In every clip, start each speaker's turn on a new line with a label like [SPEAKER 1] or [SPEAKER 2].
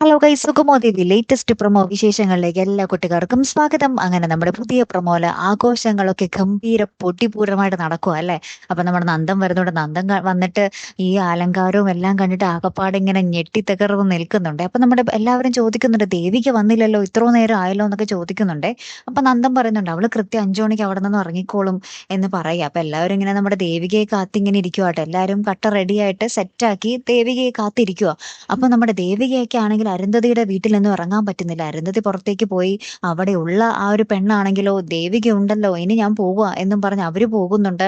[SPEAKER 1] Hello സുഗമോ the latest promo വിശേഷങ്ങളിലേക്ക് എല്ലാ കുട്ടികൾക്കും സ്വാഗതം. അങ്ങനെ നമ്മുടെ പുതിയ പ്രൊമോയിൽ ആഘോഷങ്ങളൊക്കെ ഗംഭീര പൊട്ടിപൂർവമായിട്ട് നടക്കുക അല്ലേ? അപ്പൊ നമ്മുടെ നന്ദം വരുന്നുണ്ട്. നന്ദം വന്നിട്ട് ഈ അലങ്കാരവും എല്ലാം കണ്ടിട്ട് ആകപ്പാട് ഇങ്ങനെ ഞെട്ടിത്തകർന്ന് നിൽക്കുന്നുണ്ട്. അപ്പൊ നമ്മുടെ എല്ലാവരും ചോദിക്കുന്നുണ്ട് ദേവിക്ക് വന്നില്ലല്ലോ ഇത്രോ നേരം ആയല്ലോ എന്നൊക്കെ ചോദിക്കുന്നുണ്ട്. അപ്പൊ നന്ദം പറയുന്നുണ്ട് അവൾ കൃത്യം അഞ്ചു മണിക്ക് അവിടെ നിന്ന് ഇറങ്ങിക്കോളും എന്ന് പറയുക. അപ്പൊ എല്ലാവരും ഇങ്ങനെ നമ്മുടെ ദേവികയെ കാത്തിങ്ങനെ ഇരിക്കുവാട്ടെ എല്ലാവരും കട്ട റെഡിയായിട്ട് സെറ്റാക്കി ദേവികയെ കാത്തിരിക്കുക അപ്പൊ നമ്മുടെ ദേവികയൊക്കെ ആണെങ്കിൽ അരുന്ധതിയുടെ വീട്ടിൽ നിന്നും ഇറങ്ങാൻ പറ്റുന്നില്ല. അരുന്ധതി പുറത്തേക്ക് പോയി അവിടെ ഉള്ള ആ ഒരു പെണ്ണാണെങ്കിലോ ദേവിക ഉണ്ടല്ലോ ഇനി ഞാൻ പോവുക എന്നും പറഞ്ഞ് അവർ പോകുന്നുണ്ട്.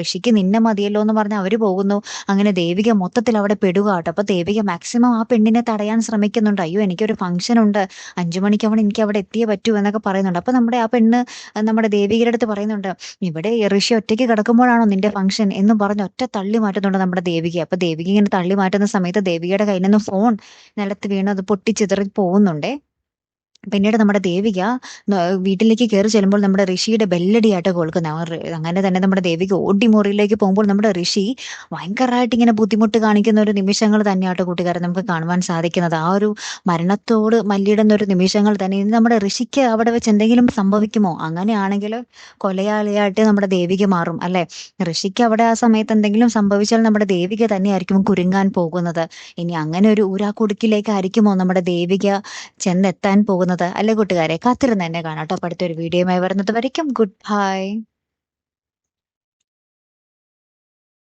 [SPEAKER 1] ഋഷിക്ക് നിന്നെ മതിയല്ലോ എന്ന് പറഞ്ഞ് അവർ പോകുന്നു. അങ്ങനെ ദേവിക മൊത്തത്തിൽ അവിടെ പെടുക കേട്ടോ. അപ്പൊ ദേവിക മാക്സിമം ആ പെണ്ണിനെ തടയാൻ ശ്രമിക്കുന്നുണ്ട്. അയ്യോ എനിക്കൊരു ഫംഗ്ഷൻ ഉണ്ട്. അഞ്ചു മണിക്ക് അവൻ എനിക്ക് അവിടെ എത്തിയേ പറ്റൂ എന്നൊക്കെ പറയുന്നുണ്ട്. അപ്പൊ നമ്മുടെ ആ പെണ്ണ് നമ്മുടെ ദേവികയുടെ അടുത്ത് പറയുന്നുണ്ട് ഇവിടെ ഋഷി ഒറ്റയ്ക്ക് കിടക്കുമ്പോഴാണോ നിന്റെ ഫംഗ്ഷൻ എന്നും പറഞ്ഞ് ഒറ്റ തള്ളി മാറ്റുന്നുണ്ട് നമ്മുടെ ദേവിക അപ്പൊ ദേവിക ഇങ്ങനെ തള്ളി മാറ്റുന്ന സമയത്ത് ദേവികയുടെ കയ്യിൽ നിന്ന് ഫോൺ നിലത്ത് വീണ് അത് പൊട്ടിച്ചിതറി പോകുന്നുണ്ടേ പിന്നീട് നമ്മുടെ ദേവിക വീട്ടിലേക്ക് കയറി ചെല്ലുമ്പോൾ നമ്മുടെ ഋഷിയുടെ ബെല്ലടിയായിട്ട് കേൾക്കുന്നത് അങ്ങനെ തന്നെ നമ്മുടെ ദേവിക ഓടി മുറിയിലേക്ക് പോകുമ്പോൾ നമ്മുടെ ഋഷി ഭയങ്കരമായിട്ട് ഇങ്ങനെ ബുദ്ധിമുട്ട് കാണിക്കുന്ന ഒരു നിമിഷങ്ങൾ തന്നെയാട്ടോ കൂട്ടുകാരെ നമുക്ക് കാണുവാൻ സാധിക്കുന്നത്. ആ ഒരു മരണത്തോട് മല്ലിടുന്ന ഒരു നിമിഷങ്ങൾ തന്നെ. ഇനി നമ്മുടെ ഋഷിക്ക് അവിടെ വെച്ച് എന്തെങ്കിലും സംഭവിക്കുമോ? അങ്ങനെയാണെങ്കിൽ കൊലയാളിയായിട്ട് നമ്മുടെ ദേവിക മാറും അല്ലെ? ഋഷിക്ക് അവിടെ ആ സമയത്ത് എന്തെങ്കിലും സംഭവിച്ചാൽ നമ്മുടെ ദേവിക തന്നെയായിരിക്കും കുരുങ്ങാൻ പോകുന്നത്. ഇനി അങ്ങനെ ഒരു ഊരാക്കുടുക്കിലേക്കായിരിക്കുമോ നമ്മുടെ ദേവിക ചെന്നെത്താൻ പോകുന്നത്? അല്ലെ കൂട്ടുകാരെ? കാത്തിരുന്ന് എന്നെ കാണാം കേട്ടോ. അടുത്തൊരു വീഡിയോയുമായി വരുന്നത് വരയ്ക്കും. Good bye